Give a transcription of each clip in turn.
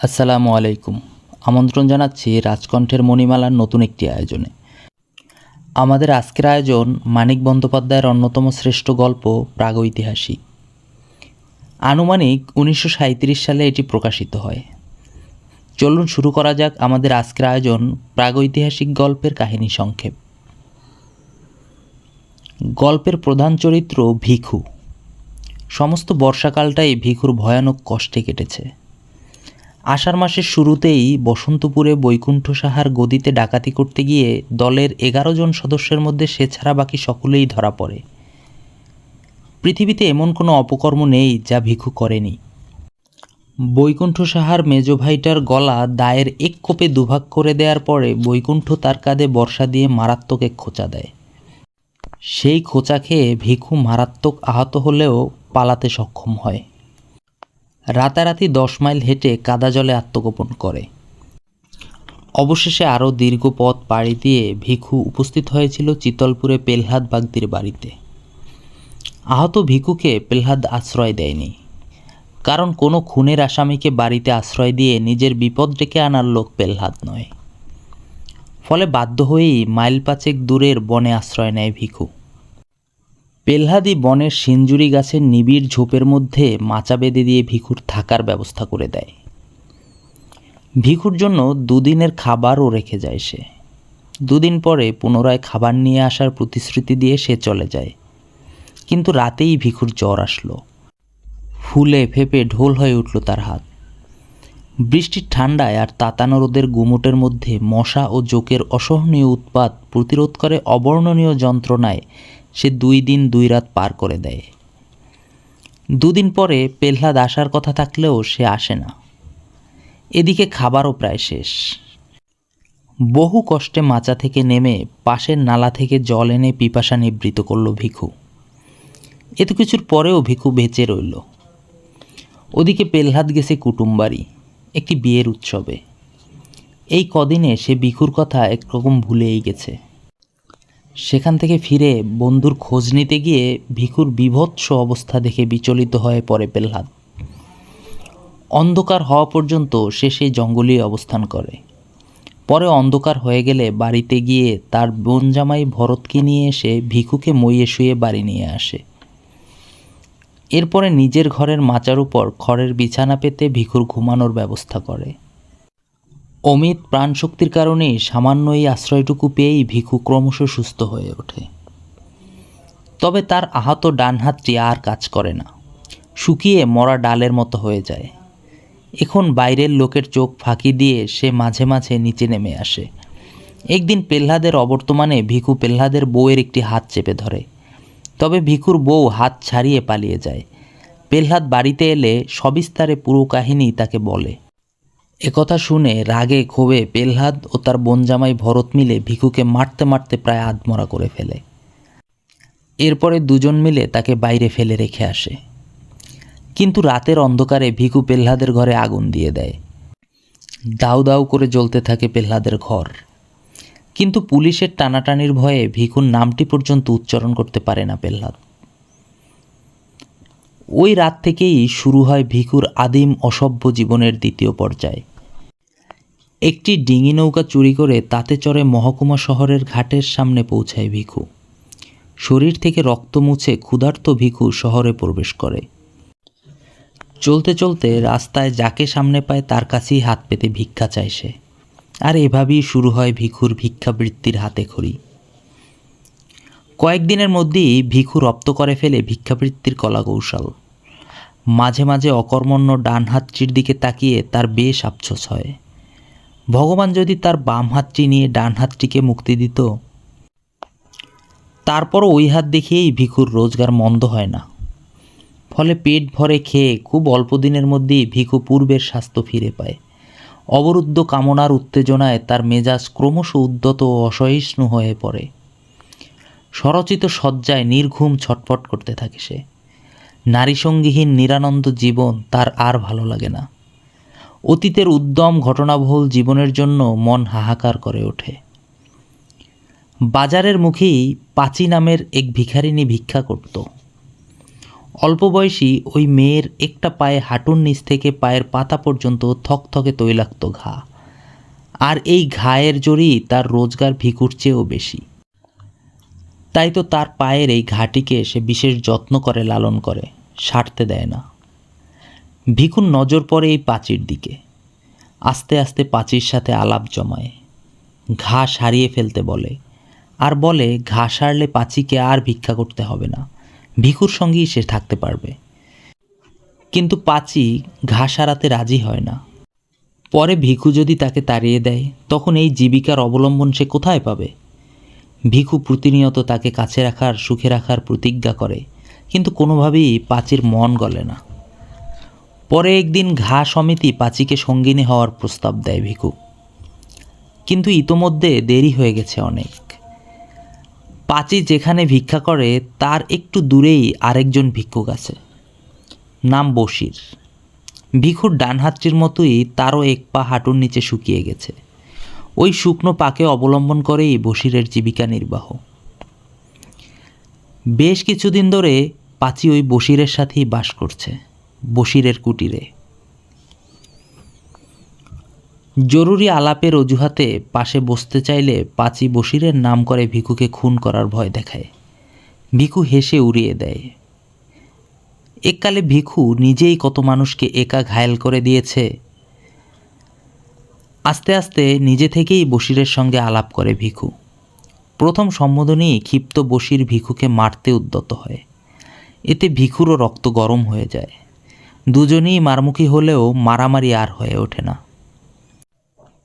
আসসালামু আলাইকুম। আমন্ত্রণ জানাচ্ছি রাজকণ্ঠের মণিমালার নতুন একটি আয়োজনে। আমাদের আজকের আয়োজন মানিক বন্দ্যোপাধ্যায়ের অন্যতম শ্রেষ্ঠ গল্প প্রাগৈতিহাসিক। আনুমানিক উনিশশো সাঁইত্রিশ সালে এটি প্রকাশিত হয়। চলুন শুরু করা যাক আমাদের আজকের আয়োজন প্রাগৈতিহাসিক গল্পের কাহিনী সংক্ষেপ। গল্পের প্রধান চরিত্র ভিখু। সমস্ত বর্ষাকালটাই ভিখুর ভয়ানক কষ্টে কেটেছে। আষাঢ় মাসের শুরুতেই বসন্তপুরে বৈকুণ্ঠ সাহার গদিতে ডাকাতি করতে গিয়ে দলের এগারো জন সদস্যের মধ্যে সে ছাড়া বাকি সকলেই ধরা পড়ে। পৃথিবীতে এমন কোনো অপকর্ম নেই যা ভিখু করেনি। বৈকুণ্ঠ সাহার মেজ ভাইটার গলা দায়ের এক কোপে দুভাগ করে দেওয়ার পরে বৈকুণ্ঠ তার কাঁধে বর্ষা দিয়ে মারাত্মক এক খোঁচা দেয়। সেই খোঁচা খেয়ে ভিখু মারাত্মক আহত হলেও পালাতে সক্ষম হয়। রাতারাতি দশ মাইল হেঁটে কাদা জলে আত্মগোপন করে। অবশেষে আরও দীর্ঘ পথ পাড়ি দিয়ে ভিখু উপস্থিত হয়েছিল চিতলপুরে পেলহাদ বাগদির বাড়িতে। আহত ভিখুকে পেলহাদ আশ্রয় দেয়নি। কারণ কোনো খুনের আসামিকে বাড়িতে আশ্রয় দিয়ে নিজের বিপদ ডেকে আনার লোক পেলহাদ নয়। ফলে বাধ্য হয়েই মাইল পাঁচেক দূরের বনে আশ্রয় নেয় ভিখু পেলহাদি বনের সিঞ্জুরি গাছের নিবিড় ঝোপের মধ্যে মাচা বেঁধে দিয়ে ভিখুর থাকার ব্যবস্থা করে দেয়। ভিখুর জন্য দুদিনের খাবারও রেখে যায় সে। দুদিন পরে পুনরায় খাবার নিয়ে আসার প্রতিশ্রুতি দিয়ে সে চলে যায়। কিন্তু রাতেই ভিখুর জ্বর আসলো। ফুলে ফেপে ঢোল হয়ে উঠল তার হাত। বৃষ্টির ঠান্ডায় আর তাতানো রোদের গুমোটের মধ্যে মশা ও জোকের অসহনীয় উৎপাত প্রতিরোধ করে অবর্ণনীয় যন্ত্রণায় সে দুই দিন দুই রাত পার করে দেয়। দুদিন পরে পেহ্লাদ আসার কথা থাকলেও সে আসে না। এদিকে খাবারও প্রায় শেষ। বহু কষ্টে মাচা থেকে নেমে পাশের নালা থেকে জল এনে পিপাসা নিবৃত করল ভিখু। এত কিছুর পরেও ভিখু বেঁচে রইল। ওদিকে পেহ্লাদ গেছে কুটুমবাড়ি। একটি বিয়ের উৎসবে। এই কদিনে সে ভিখুর কথা একরকম ভুলেই গেছে। সেখান থেকে ফিরে বন্ধুর খোঁজ নিতে গিয়ে ভিখুর বিভৎস অবস্থা দেখে বিচলিত হয়ে পড়ে পেলহাদ অন্ধকার হওয়া পর্যন্ত সে সেই জঙ্গলেই অবস্থান করে। পরে অন্ধকার হয়ে গেলে বাড়িতে গিয়ে তার বোন জামাই ভরতকে নিয়ে এসে ভিখুকে মইয়ে শুয়ে বাড়ি নিয়ে আসে। এরপরে নিজের ঘরের মাচার উপর খড়ের বিছানা পেতে ভিখুর ঘুমানোর ব্যবস্থা করে। অমিত প্রাণশক্তির কারণেই সামান্য এই আশ্রয়টুকু পেয়েই ভিখু ক্রমশ সুস্থ হয়ে ওঠে। তবে তার আহত ডান হাতটি আর কাজ করে না। শুকিয়ে মরা ডালের মতো হয়ে যায়। এখন বাইরের লোকের চোখ ফাঁকি দিয়ে সে মাঝে মাঝে নিচে নেমে আসে। একদিন পেহ্লাদের অবর্তমানে ভিখু পেহ্লাদের বউয়ের একটি হাত চেপে ধরে। তবে ভিখুর বউ হাত ছাড়িয়ে পালিয়ে যায়। পেহ্লাদ বাড়িতে এলে সবিস্তারে পুরো কাহিনী তাকে বলে। একথা শুনে রাগে ক্ষোভে পেলহাদ ও তার বনজামাই ভরত মিলে ভিখুকে মারতে মারতে প্রায় আধমরা করে ফেলে। এরপরে দুজন মিলে তাকে বাইরে ফেলে রেখে আসে। কিন্তু রাতের অন্ধকারে ভিখু পেহ্লাদের ঘরে আগুন দিয়ে দেয়। দাউ দাউ করে জ্বলতে থাকে পেহ্লাদের ঘর। কিন্তু পুলিশের টানাটানির ভয়ে ভিখুর নামটি পর্যন্ত উচ্চারণ করতে পারে না পেহ্লাদ ওই রাত থেকেই শুরু হয় ভিখুর আদিম অসভ্য জীবনের দ্বিতীয় পর্যায়। একটি ডিঙি নৌকা চুরি করে তাতে চড়ে মহকুমা শহরের ঘাটের সামনে পৌঁছায় ভিখু। শরীর থেকে রক্ত মুছে ক্ষুধার্ত ভিখু শহরে প্রবেশ করে। চলতে চলতে রাস্তায় যাকে সামনে পায় তার কাছেই হাত পেতে ভিক্ষা চায় সে। আর এভাবেই শুরু হয় ভিখুর ভিক্ষাবৃত্তির হাতে খড়ি। কয়েকদিনের মধ্যেই ভিখু রপ্ত করে ফেলে ভিক্ষাবৃত্তির কলাকৌশল। মাঝে মাঝে অকর্মণ্য ডান হাতটির দিকে তাকিয়ে তার বেশ আফসোস হয়। ভগবান যদি তার বাম হাতটি নিয়ে ডান হাতটিকে মুক্তি দিত তারপর ওই হাত দেখিয়েই ভিখুর রোজগার মন্দ হয় না। ফলে পেট ভরে খেয়ে খুব অল্প দিনের মধ্যেই ভিখু পূর্বের স্বাস্থ্য ফিরে পায়। অবরুদ্ধ কামনার উত্তেজনায় তার মেজাজ ক্রমশ উদ্যত ও অসহিষ্ণু হয়ে পড়ে। স্বরচিত শয্যায় নির্ঘুম ছটফট করতে থাকে সে। নারীসঙ্গীহীন নিরানন্দ জীবন তার আর ভালো লাগে না। অতীতের উদ্যম ঘটনাবহুল জীবনের জন্য মন হাহাকার করে ওঠে। বাজারের মুখেই পাচি নামের এক ভিখারিণী ভিক্ষা করত। অল্প বয়সী ওই মেয়ের একটা পায়ে হাঁটুর নিচ থেকে পায়ের পাতা পর্যন্ত থকথকে তৈলাক্ত ঘা। আর এই ঘায়ের জোরেই তার রোজগার ভিকুর চেয়েও বেশি। তাই তো তার পায়ের এই ঘাটিকে সে বিশেষ যত্ন করে, লালন করে, সারতে দেয় না। ভিকুর নজর পড়ে এই পাচির দিকে। আস্তে আস্তে পাচির সাথে আলাপ জমায়। ঘা সারিয়ে ফেলতে বলে। আর বলে, ঘা সারলে পাঁচিকে আর ভিক্ষা করতে হবে না। ভিকুর সঙ্গেই সে থাকতে পারবে। কিন্তু পাচি ঘা সারাতে রাজি হয় না। পরে ভিখু যদি তাকে তাড়িয়ে দেয়, তখন এই জীবিকার অবলম্বন সে কোথায় পাবে? ভিখু প্রতিনিয়ত তাকে কাছে রাখার, সুখে রাখার প্রতিজ্ঞা করে, কিন্তু কোনোভাবেই পাচির মন গলে না। পরে একদিন ঘা সমিতি পাচিকে সঙ্গিনী হওয়ার প্রস্তাব দেয় ভিখু। কিন্তু ইতোমধ্যে দেরি হয়ে গেছে অনেক। পাচি যেখানে ভিক্ষা করে, তার একটু দূরেই আরেকজন ভিক্ষুক আছে। নাম বশির। ভিখুর ডান হাতটির মতোই তারও এক পা হাঁটুর নিচে শুকিয়ে গেছে। ওই শুকনো পাকে অবলম্বন করেই বসিরের জীবিকা নির্বাহ। বেশ কিছুদিন ধরে পাচি ওই বশিরের সাথেই বাস করছে বসিরের কুটিরে। জরুরি আলাপের অজুহাতে পাশে বসতে চাইলে পাচি বসিরের নাম করে ভিকুকে খুন করার ভয় দেখায়। ভিকু হেসে উড়িয়ে দেয়। এককালে ভিখু নিজেই কত মানুষকে একা ঘায়েল করে দিয়েছে। আস্তে আস্তে নিজে থেকেই বশিরের সঙ্গে আলাপ করে ভিখু প্রথম সম্বোধনেই ক্ষিপ্ত বশির ভিখুকে মারতে উদ্যত হয়। এতে ভিখুরও রক্ত গরম হয়ে যায়। দুজনেই মারমুখী হলেও মারামারি আর হয়ে ওঠে না।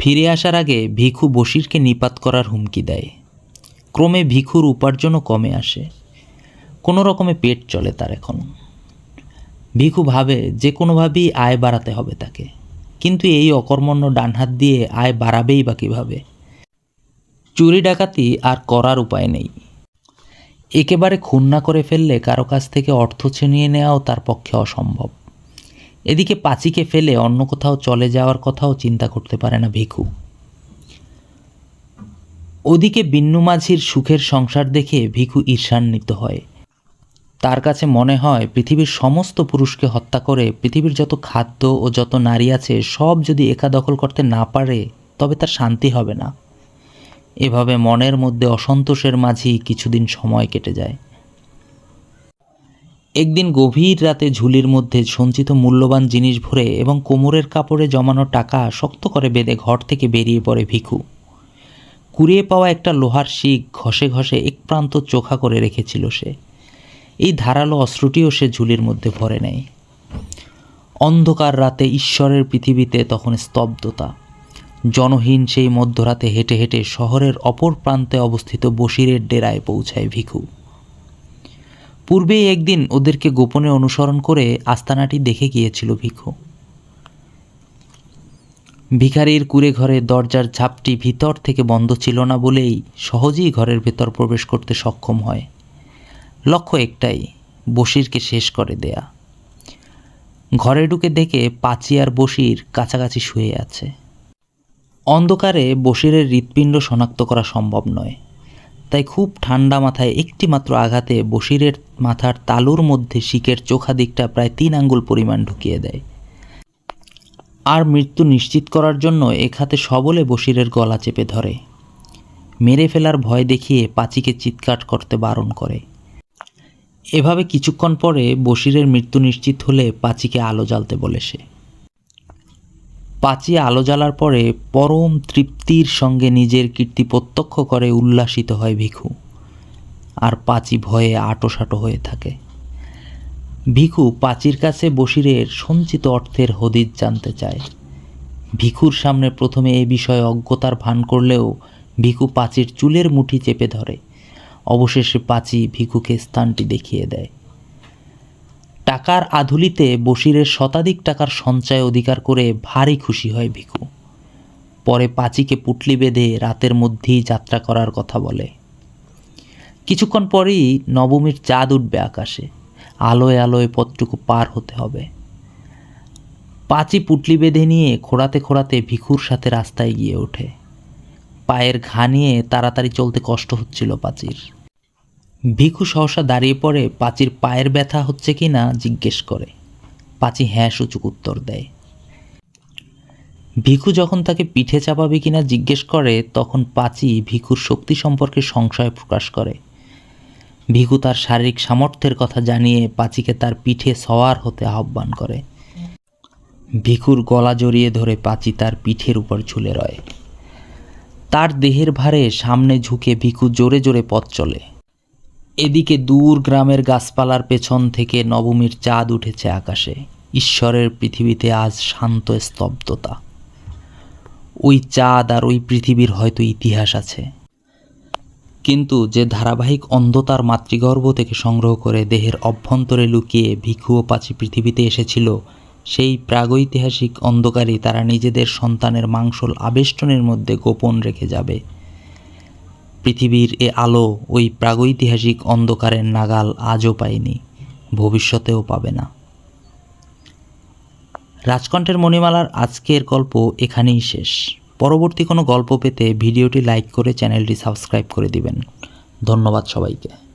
ফিরে আসার আগে ভিখু বশিরকে নিপাত করার হুমকি দেয়। ক্রমে ভিখুর উপার্জনও কমে আসে। কোনো রকমে পেট চলে তার এখন। ভিখু ভাবে যে কোনোভাবেই আয় বাড়াতে হবে তাকে। কিন্তু এই অকর্মণ্য ডান হাত দিয়ে আয় বাড়াবেই বা কীভাবে? চুরি ডাকাতি আর করার উপায় নেই। একেবারে খুন না করে ফেললে কারও কাছ থেকে অর্থ ছিনিয়ে নেওয়াও তার পক্ষে অসম্ভব। এদিকে পাচিকে ফেলে অন্য কোথাও চলে যাওয়ার কথাও চিন্তা করতে পারে না ভিখু ওদিকে বিন্নু মাঝির সুখের সংসার দেখে ভিখু ঈর্ষান্বিত হয়। তার কাছে মনে হয়, পৃথিবীর সমস্ত পুরুষকে হত্যা করে পৃথিবীর যত খাদ্য ও যত নারী আছে, সব যদি একা দখল করতে না পারে, তবে তার শান্তি হবে না। এভাবে মনের মধ্যে অসন্তোষের মাঝেই কিছুদিন সময় কেটে যায়। একদিন গভীর রাতে ঝুলির মধ্যে সঞ্চিত মূল্যবান জিনিস ভরে এবং কোমরের কাপড়ে জমানো টাকা শক্ত করে বেঁধে ঘর থেকে বেরিয়ে পড়ে ভিখু। কুড়িয়ে পাওয়া একটা লোহার শিক ঘষে ঘষে এক প্রান্ত চোখা করে রেখেছিল সে। এই ধারালো অস্ত্রটিও সে ঝুলির মধ্যে ভরে নেয়। অন্ধকার রাতে ঈশ্বরের পৃথিবীতে তখন স্তব্ধতা। জনহীন সেই মধ্যরাতে হেঁটে হেঁটে শহরের অপর প্রান্তে অবস্থিত বসিরের ডেরায় পৌঁছায় ভিখু। পূর্বেই একদিন ওদেরকে গোপনে অনুসরণ করে আস্তানাটি দেখে গিয়েছিল ভিখু ভিখারির কুড়ে ঘরে দরজার ঝাপটি ভিতর থেকে বন্ধ ছিল না বলেই সহজেই ঘরের ভেতর প্রবেশ করতে সক্ষম হয়। লক্ষ্য একটাই বসিরকে শেষ করে দেয়া। ঘরে ঢুকে দেখে পাচি আর বসির কাছাকাছি শুয়ে আছে। অন্ধকারে বসিরের হৃৎপিণ্ড শনাক্ত করা সম্ভব নয়। তাই খুব ঠান্ডা মাথায় একটি মাত্র আঘাতে বসিরের মাথার তালুর মধ্যে শিকের চোখা দিকটা প্রায় তিন আঙ্গুল পরিমাণ ঢুকিয়ে দেয়। আর মৃত্যু নিশ্চিত করার জন্য এক হাতে সবলে বসিরের গলা চেপে ধরে। মেরে ফেলার ভয় দেখিয়ে পাচিকে চিৎকার করতে বারণ করে। এভাবে কিছুক্ষণ পরে বসিরের মৃত্যু নিশ্চিত হলে পাচিকে আলো জ্বালতে বলে সে পাচি আলো জ্বালার পরে পরম তৃপ্তির সঙ্গে নিজের কীর্তি প্রত্যক্ষ করে উল্লাসিত হয় ভিখু। আর পাচি ভয়ে আটোসাটো হয়ে থাকে। ভিখু পাচির কাছে বসিরের সঞ্চিত অর্থের হদিজ জানতে চায়। ভিখুর সামনে প্রথমে এ বিষয়ে অজ্ঞতার ভান করলেও ভিখু পাচির চুলের মুঠি চেপে ধরে। অবশেষে পাচি ভিখুকে স্থানটি দেখিয়ে দেয়। টাকার আধুলিতে বসিরের শতাধিক টাকার সঞ্চয় অধিকার করে ভারী খুশি হয় ভিখু পরে পাচিকে পুটলি বেঁধে রাতের মধ্যেই যাত্রা করার কথা বলে। কিছুক্ষণ পরেই নবমীর চাঁদ উঠবে আকাশে। আলোয় আলোয় পথটুকু পার হতে হবে। পাচি পুটলি বেঁধে নিয়ে খোড়াতে খোড়াতে ভিখুর সাথে রাস্তায় গিয়ে ওঠে। পায়ের ঘা নিয়ে তাড়াতাড়ি চলতে কষ্ট হচ্ছিল পাচির। ভিখু সহসা দাঁড়িয়ে পড়ে পাচির পায়ের ব্যথা হচ্ছে কি না জিজ্ঞেস করে। পাচি হ্যাঁ সূচক উত্তর দেয়। ভিখু যখন তাকে পিঠে চাপাবে কিনা জিজ্ঞেস করে, তখন পাচি ভিখুর শক্তি সম্পর্কে সংশয় প্রকাশ করে। ভিখু তার শারীরিক সামর্থ্যের কথা জানিয়ে পাচিকে তার পিঠে সওয়ার হতে আহ্বান করে। ভিখুর গলা জড়িয়ে ধরে পাচি তার পিঠের উপর ঝুলে রয়। তার দেহের ভারে সামনে ঝুঁকে ভিখু জোরে জোরে পথ চলে। এদিকে দূর গ্রামের গাছপালার পেছন থেকে নবমীর চাঁদ উঠেছে আকাশে। ঈশ্বরের পৃথিবীতে আজ শান্ত স্তব্ধতা। ওই চাঁদ আর ওই পৃথিবীর হয়তো ইতিহাস আছে। কিন্তু যে ধারাবাহিক অন্ধতার মাতৃগর্ভ থেকে সংগ্রহ করে দেহের অভ্যন্তরে লুকিয়ে ভিক্ষু ও পাচি পৃথিবীতে এসেছিল, সেই প্রাগৈতিহাসিক অন্ধকারই তারা নিজেদের সন্তানের মাংসল আবেষ্টনের মধ্যে গোপন রেখে যাবে। পৃথিবীর এ আলো ওই প্রাগৈতিহাসিক অন্ধকারের নাগাল আজও পায়নি, ভবিষ্যতেও পাবে না। রাজকণ্ঠের মণিমালার আজকের গল্প এখানেই শেষ। পরবর্তী কোনো গল্প পেতে ভিডিওটি লাইক করে চ্যানেলটি সাবস্ক্রাইব করে দিবেন। ধন্যবাদ সবাইকে।